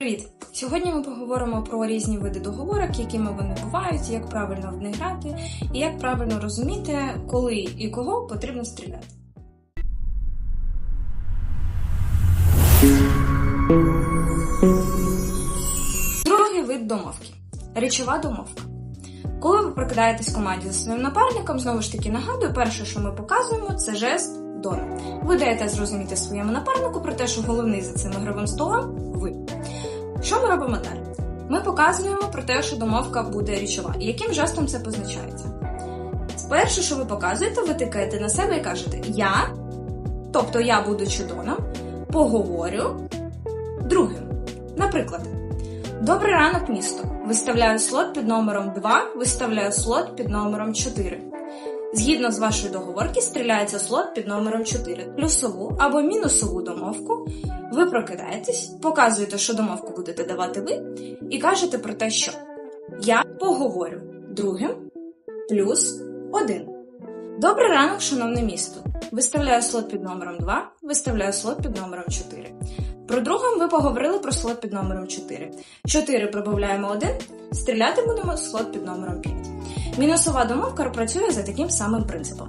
Привіт! Сьогодні ми поговоримо про різні види договорок, якими вони бувають, як правильно в них грати, і як правильно розуміти, коли і кого потрібно стріляти. Другий вид домовки речова домовка. Коли ви прокидаєтесь в команді за своїм напарником, знову ж таки нагадую, перше, що ми показуємо, це жест Дона. Ви даєте зрозуміти своєму напарнику про те, що головний за цим ігровим столом ви. Що ми робимо далі? Ми показуємо про те, що домовка буде річова. І яким жестом це позначається? Перше, що ви показуєте, ви тикаєте на себе і кажете Я, тобто я будучи доном, поговорю другим. Наприклад, Добрий ранок, місто. Виставляю слот під номером 2, виставляю слот під номером 4. Згідно з вашої договорки, стріляється слот під номером 4. Плюсову або мінусову домовку. Ви прокидаєтесь, показуєте, що домовку будете давати ви, і кажете про те, що я поговорю другим плюс 1. Добрий ранок, шановне місто. Виставляю слот під номером 2, виставляю слот під номером 4. Про другим ви поговорили про слот під номером 4. 4 прибавляємо 1, стріляти будемо слот під номером 5. Мінусова домовка працює за таким самим принципом.